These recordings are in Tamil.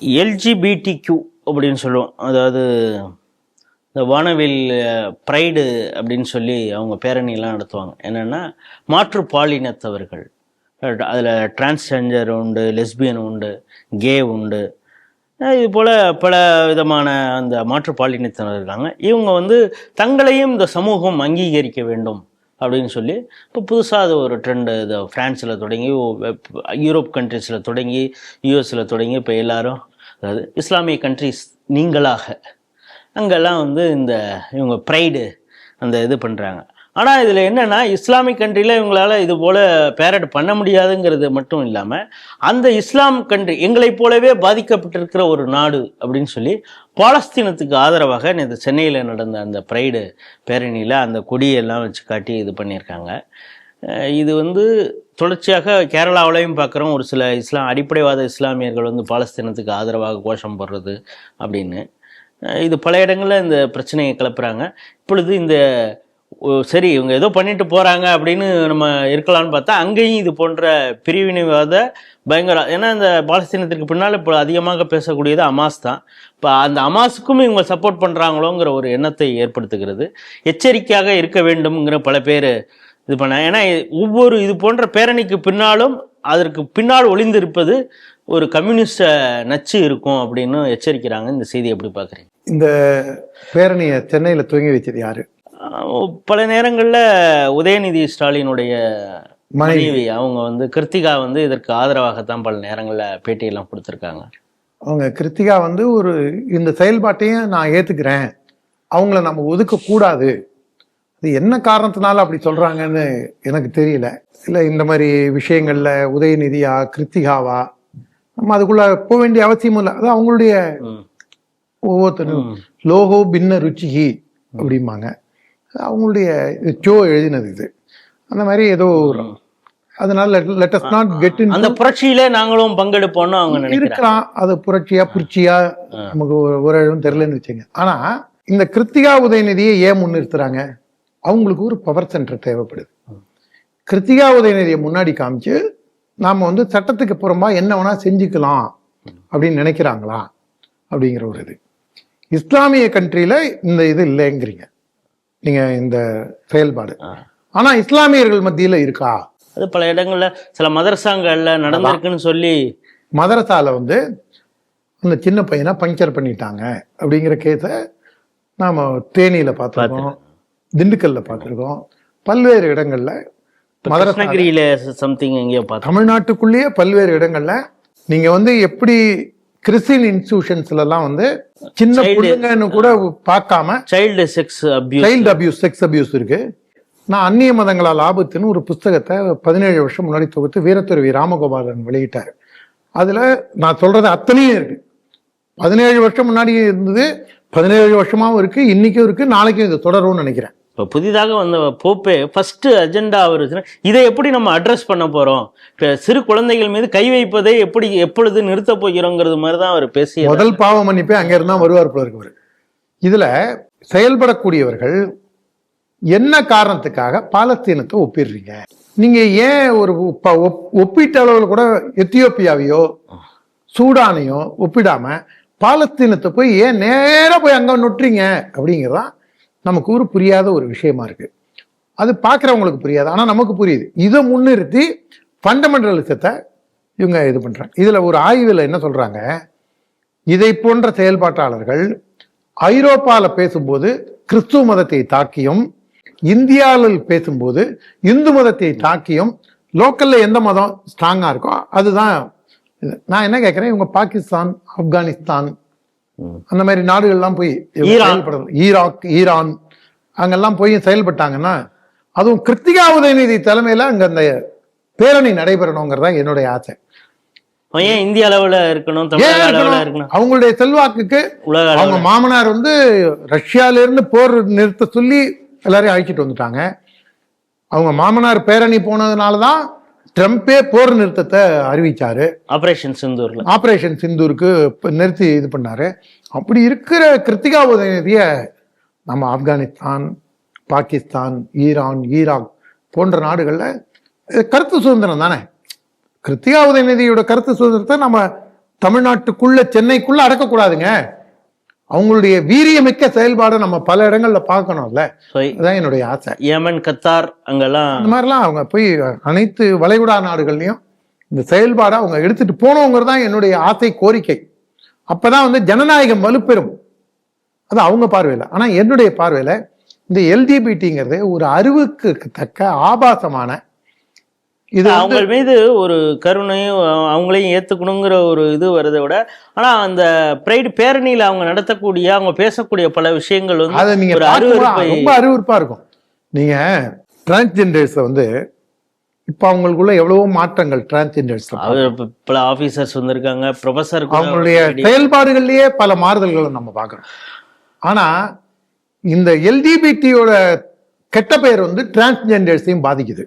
எல்ஜிபிடி கியூ அப்படின்னு சொல்லுவோம். அதாவது இந்த வானவில் ப்ரைடு அப்படின்னு சொல்லி அவங்க பேரணியெல்லாம் நடத்துவாங்க. என்னென்னா மாற்று பாலினத்தவர்கள் அதில் டிரான்ஸ்ஜெண்டர் உண்டு லெஸ்பியன் உண்டு கே உண்டு. இது போல் பல விதமான அந்த மாற்று பாலினத்தினர் இருக்காங்க. இவங்க வந்து தங்களையும் இந்த சமூகம் அங்கீகரிக்க வேண்டும். அப்படின்னு சொல்லி இப்போ புதுசாக அது ஒரு ட்ரெண்டு இது. ஃப்ரான்ஸில் தொடங்கி யூரோப் கண்ட்ரீஸில் தொடங்கி யூஎஸில் தொடங்கி இப்போ எல்லாரும் அதாவது இஸ்லாமிய கண்ட்ரீஸ் நீங்களாக அங்கெல்லாம் வந்து இந்த இவங்க ப்ரைடு அந்த இது பண்ணுறாங்க ஆனால் இதில் என்னென்னா இஸ்லாமிக் கண்ட்ரியில் இவங்களால் இது போல் பேரட் பண்ண முடியாதுங்கிறது மட்டும் இல்லாமல் அந்த இஸ்லாம் கண்ட்ரி எங்களைப் போலவே பாதிக்கப்பட்டிருக்கிற ஒரு நாடு அப்படின்னு சொல்லி பாலஸ்தீனத்துக்கு ஆதரவாக நேற்று சென்னையில் நடந்த அந்த ப்ரைடு பேரணியில் அந்த கொடியெல்லாம் வச்சு காட்டி இது பண்ணியிருக்காங்க. இது வந்து தொடர்ச்சியாக கேரளாவிலையும் பார்க்குறோம் ஒரு சில இஸ்லாம் அடிப்படைவாத இஸ்லாமியர்கள் வந்து பாலஸ்தீனத்துக்கு ஆதரவாக கோஷம் போடுறது அப்படின்னு. இது பல இடங்களில் இந்த பிரச்சனையை கிளப்புறாங்க. இப்பொழுது இந்த சரி இவங்க ஏதோ பண்ணிட்டு போகிறாங்க அப்படின்னு நம்ம இருக்கலாம்னு பார்த்தா அங்கேயும் இது போன்ற பிரிவினைவாத பயங்கர ஏன்னா இந்த பாலஸ்தீனத்திற்கு பின்னால் இப்போ அதிகமாக பேசக்கூடியது அமாஸ் தான். இப்போ அந்த அமாஸுக்கும் இவங்க சப்போர்ட் பண்ணுறாங்களோங்கிற ஒரு எண்ணத்தை ஏற்படுத்துகிறது. எச்சரிக்கையாக இருக்க வேண்டும்ங்கிற பல பேர் இது பண்ண ஏன்னா ஒவ்வொரு இது போன்ற பேரணிக்கு பின்னாலும் அதற்கு பின்னால் ஒளிந்திருப்பது ஒரு கம்யூனிஸ்ட நச்சு இருக்கும் அப்படின்னு எச்சரிக்கிறாங்க. இந்த செய்தி எப்படி பார்க்குறீங்க? இந்த பேரணியை சென்னையில் துவங்கி வச்சது யாரு? பல நேரங்களில் உதயநிதி ஸ்டாலினுடைய மனைவி. அவங்க வந்து கிருத்திகா வந்து இதற்கு ஆதரவாகத்தான் பல நேரங்களில் பேட்டியெல்லாம் கொடுத்துருக்காங்க. அவங்க கிருத்திகா வந்து ஒரு இந்த செயல்பாட்டையும் நான் ஏத்துக்கிறேன். அவங்கள நம்ம ஒதுக்க கூடாது அது என்ன காரணத்தினால அப்படி சொல்றாங்கன்னு எனக்கு தெரியல. இல்ல இந்த மாதிரி விஷயங்கள்ல உதயநிதியா கிருத்திகாவா நம்ம அதுக்குள்ள போக வேண்டிய அவசியமும் இல்லை. அது அவங்களுடைய. ஒவ்வொருத்தரும். லோகோ பின்ன ருச்சிகி அப்படிம்பாங்க. அவங்களுடைய சோ எழுதினது இது. அந்த மாதிரி ஏதோ ஒரு அதனால let us not get in அந்த புரட்சியிலே நாங்களும் பங்கெடுப்போம்னு அவங்க இருக்கலாம். அது புரட்சியா புரட்சியா நமக்கு ஒரு- ஒரு இடம் தெரியலன்னு வச்சுங்க. ஆனா இந்த கிருத்திகா உதயநிதியை ஏன் முன்னிறுத்துறாங்க? அவங்களுக்கு ஒரு பவர் சென்டர் தேவைப்படுது. கிருத்திகா உதயநிதியை முன்னாடி காமிச்சு நாம வந்து சட்டத்துக்கு புறம்பா என்ன வேணா செஞ்சுக்கலாம் அப்படின்னு நினைக்கிறாங்களா? அப்படிங்கிற ஒரு இது. இஸ்லாமிய கண்ட்ரியில இந்த இது இல்லைங்கிறீங்க. நீங்க இந்த செயல்பாடு. ஆனா இஸ்லாமியர்கள் மத்தியில இருக்கா? அது பல இடங்கள்ல சில மதரசாங்கள்ல நடந்திருக்குன்னு சொல்லி மதரசால வந்து அந்த சின்ன பையனை பஞ்சர் பண்ணிட்டாங்க அப்படிங்கிற கேஸை நாம தேனியில பார்த்துருக்கோம் திண்டுக்கல்ல பார்த்துருக்கோம். பல்வேறு இடங்கள்ல மதரசா கிருஷ்ணகிரியில சம்திங் எங்கேயோ தமிழ்நாட்டுக்குள்ளேயே பல்வேறு இடங்கள்ல நீங்க வந்து எப்படி கிறிஸ்டின் இன்ஸ்டிடியூஷன்ஸ்ல எல்லாம் வந்து சின்ன பிள்ளைங்கன்னு கூட பார்க்காம child sex abuse child abuse sex abuse இருக்கு. நான் அந்நிய மதங்களால் ஆபத்துன்னு ஒரு புஸ்தகத்தை பதினேழு வருஷம் முன்னாடி தொகுத்து வீரத்துறவி ராமகோபாலன் வெளியிட்டார். அதுல நான் சொல்றது அத்தனையும் இருக்கு. பதினேழு வருஷம் முன்னாடி இருந்தது பதினேழு வருஷமாவும் இருக்கு இன்னைக்கும் இருக்கு நாளைக்கும் இது தொடரும்னு நினைக்கிறேன். இப்போ புதிதாக வந்த போப்பே ஃபஸ்ட்டு அஜெண்டா அவர் இதை எப்படி நம்ம அட்ரஸ் பண்ண போகிறோம் இப்போ சிறு குழந்தைகள் மீது கை வைப்பதை எப்படி எப்பொழுது நிறுத்த போகிறோங்கிறது மாதிரி தான் அவர் பேசிய முதல் பாவ மன்னிப்பே அங்கே இருந்தால் வருவார் போல இருக்கு இதில் செயல்படக்கூடியவர்கள் என்ன காரணத்துக்காக பாலஸ்தீனத்தை ஒப்பிடுறீங்க? நீங்கள் ஏன் ஒரு ஒப்- ஒப்பீட்டு அளவில் கூட எத்தியோப்பியாவையோ சூடானையோ ஒப்பிடாமல் பாலஸ்தீனத்தை போய் ஏன் நேராக போய் அங்கே நொட்டுறீங்க? அப்படிங்கிறதான் நமக்கு ஒரு புரியாத ஒரு விஷயமா இருக்கு. அது பார்க்குறவங்களுக்கு புரியாது. ஆனால் நமக்கு புரியுது. இதை முன்னிறுத்தி ஃபண்டமெண்டலிசத்தை இவங்க இது பண்ணுறாங்க இதில் ஒரு ஆய்வில் என்ன சொல்கிறாங்க இதை போன்ற செயல்பாட்டாளர்கள் ஐரோப்பாவில் பேசும்போது கிறிஸ்துவ மதத்தை தாக்கியும் இந்தியாவில் பேசும்போது இந்து மதத்தை தாக்கியும் லோக்கலில் எந்த மதம் ஸ்ட்ராங்காக இருக்கோ அதுதான் நான் என்ன கேட்குறேன்? இவங்க பாகிஸ்தான் ஆப்கானிஸ்தான் அந்த மாதிரி நாடுகள்லாம் போய். செயல்படணும். ஈராக் ஈரான் அங்கெல்லாம் போய் செயல்பட்டாங்கன்னா அதுவும் கிருத்திகா உதயநிதி தலைமையில அங்க அந்த பேரணி நடைபெறணுங்கிறதா என்னுடைய ஆசை. ஏன் இந்திய அளவுல இருக்கணும் அவங்களுடைய செல்வாக்குக்கு அவங்க மாமனார் வந்து ரஷ்யால இருந்து போர் நிறுத்த சொல்லி எல்லாரையும் அழைச்சிட்டு வந்துட்டாங்க. அவங்க மாமனார் பேரணி போனதுனாலதான் ட்ரம்ப்பே போர் நிறுத்தத்தை அறிவிச்சாரு. ஆபரேஷன் சிந்தூர்ல ஆபரேஷன் சிந்தூருக்கு இப்ப நிறுத்தி இது பண்ணாரு. அப்படி இருக்கிற கிருத்திகா உதயநிதிய நம்ம ஆப்கானிஸ்தான் பாகிஸ்தான் ஈரான் ஈராக் போன்ற நாடுகள்ல கருத்து சுதந்திரம் தானே? கிருத்திகா உதயநிதியோட கருத்து சுதந்திரத்தை நம்ம தமிழ்நாட்டுக்குள்ள சென்னைக்குள்ள அடக்கக்கூடாதுங்க. அவங்களுடைய வீரியமிக்க செயல்பாடை நம்ம பல இடங்கள்ல பார்க்கணும்ல? ஸோ அதுதான் என்னுடைய ஆசை. யமன் கத்தார் அங்கெல்லாம் அந்த மாதிரிலாம் அவங்க போய் அனைத்து வளைகுடா நாடுகள்லையும் இந்த செயல்பாடை அவங்க எடுத்துட்டு போனவங்கிறது தான் என்னுடைய ஆசை கோரிக்கை. அப்பதான் வந்து ஜனநாயகம் வலுப்பெறும். அது அவங்க பார்வையில. ஆனா என்னுடைய பார்வையில இந்த எல்ஜிபிடிங்கிறது ஒரு அறிவுக்கு தக்க ஆபாசமான இது அவங்க மீது ஒரு கருணையும் அவங்களையும் ஏத்துக்கணுங்கிற ஒரு இது வருதை விட ஆனா அந்த பிரைடு பேரணியில அவங்க நடத்தக்கூடிய அவங்க பேசக்கூடிய பல விஷயங்கள் வந்து அதை நீங்க ஒரு ரொம்ப அருவருப்பா இருக்கும். நீங்க டிரான்ஸ்ஜெண்டர்ஸ் வந்து இப்ப அவங்களுக்குள்ள எவ்வளவோ மாற்றங்கள் டிரான்ஸ்ஜெண்டர்ஸ் பல ஆபீசர்ஸ் வந்திருக்காங்க ப்ரொஃபசர் அவங்களுடைய செயல்பாடுகள்லயே பல மாறுதல்களை நம்ம பார்க்கிறோம். ஆனா இந்த எல்ஜிபிடியோட கெட்ட பெயர் வந்து டிரான்ஸ்ஜெண்டர்ஸையும் பாதிக்குது.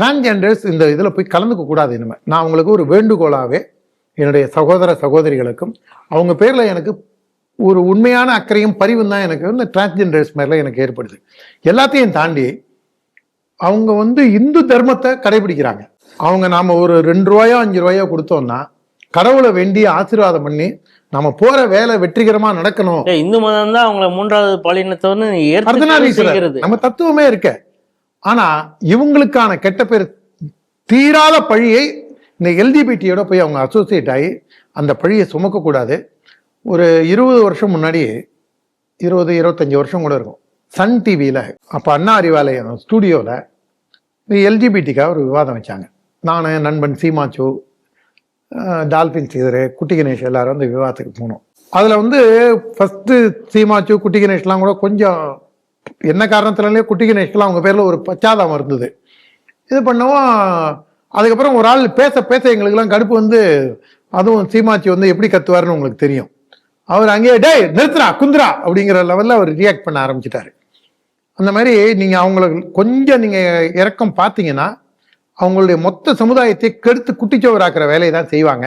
டிரான்ஸ்ஜெண்டர்ஸ் இந்த இதுல போய் கலந்துக்க கூடாது இனிமே. நான் உங்களுக்கு ஒரு வேண்டுகோளாவே என்னுடைய சகோதர சகோதரிகளுக்கும் அவங்க பேர்ல எனக்கு ஒரு உண்மையான அக்கறையும் பரிவும் தான் எனக்கு வந்து டிரான்ஸ்ஜெண்டர்ஸ் மேல எனக்கு ஏற்படுது. எல்லாத்தையும் தாண்டி அவங்க வந்து இந்து தர்மத்தை கடைபிடிக்கிறாங்க. அவங்க நாம ஒரு ரெண்டு ரூபாயோ அஞ்சு ரூபாயோ கொடுத்தோம்னா கடவுளை வேண்டி ஆசீர்வாதம் பண்ணி நம்ம போற வேலை வெற்றிகரமா நடக்கணும். இந்து மதம் தான் அவங்கள மூன்றாவது பாலினத்தவன்னு நம்ம தத்துவமே இருக்க. ஆனா இவங்களுக்கான கெட்ட பேர் தீராத பழியை இந்த எல்ஜிபிடியோட போய் அவங்க அசோசியேட் ஆகி அந்த பழியை சுமக்கக்கூடாது. ஒரு இருபது வருஷம் முன்னாடி இருபது இருபத்தஞ்சி வருஷம் கூட இருக்கும். சன் டிவியில் அப்போ அண்ணா அறிவாலயம் ஸ்டூடியோவில் இந்த எல்ஜிபிடிக்காக ஒரு விவாதம் வச்சாங்க. நான் நண்பன் சீமாச்சு டால்பின் சீதர் குட்டி கணேஷ் எல்லாரும் அந்த விவாதத்துக்கு போனோம். அதில் வந்து ஃபஸ்ட்டு சீமாச்சு குட்டி கணேஷ்லாம் கூட கொஞ்சம் என்ன காரணத்துலேயே குட்டி கணேஷ்கெலாம் அவங்க பேரில் ஒரு பச்சாதாபம் இருந்தது. இது பண்ணவும் அதுக்கப்புறம் ஒரு ஆள் பேச பேச எங்களுக்கெல்லாம் கடுப்பு வந்து அதுவும் சீமாச்சி வந்து எப்படி கத்துவாருன்னு உங்களுக்கு தெரியும். அவர் அங்கேயே டேய் நிறுத்துறா குந்துரா அப்படிங்கிற லெவலில் அவர் ரியாக்ட் பண்ண ஆரம்பிச்சிட்டாரு. அந்த மாதிரி நீங்கள் அவங்களுக்கு கொஞ்சம் நீங்கள் இறக்கம் பார்த்தீங்கன்னா அவங்களுடைய மொத்த சமுதாயத்தை கெடுத்து குட்டிச்சோவராக்குற வேலையை தான் செய்வாங்க.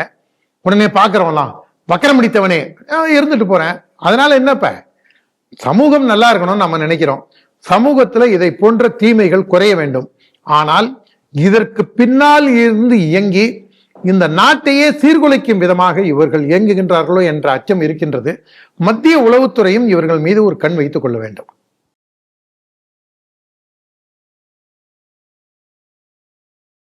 உடனே பார்க்கறவன்லாம் வக்கரம் பிடித்தவனே இருந்துட்டு போகிறேன் அதனால என்னப்ப சமூகம் நல்லா இருக்கணும்னு நம்ம நினைக்கிறோம். சமூகத்துல இதை போன்ற தீமைகள் குறைய வேண்டும். ஆனால் இதற்கு பின்னால் இருந்து இயங்கி இந்த நாட்டையே சீர்குலைக்கும் விதமாக இவர்கள் இயங்குகின்றார்களோ என்ற அச்சம் இருக்கின்றது. மத்திய உளவுத்துறையும் இவர்கள் மீது ஒரு கண் வைத்துக் கொள்ள வேண்டும்.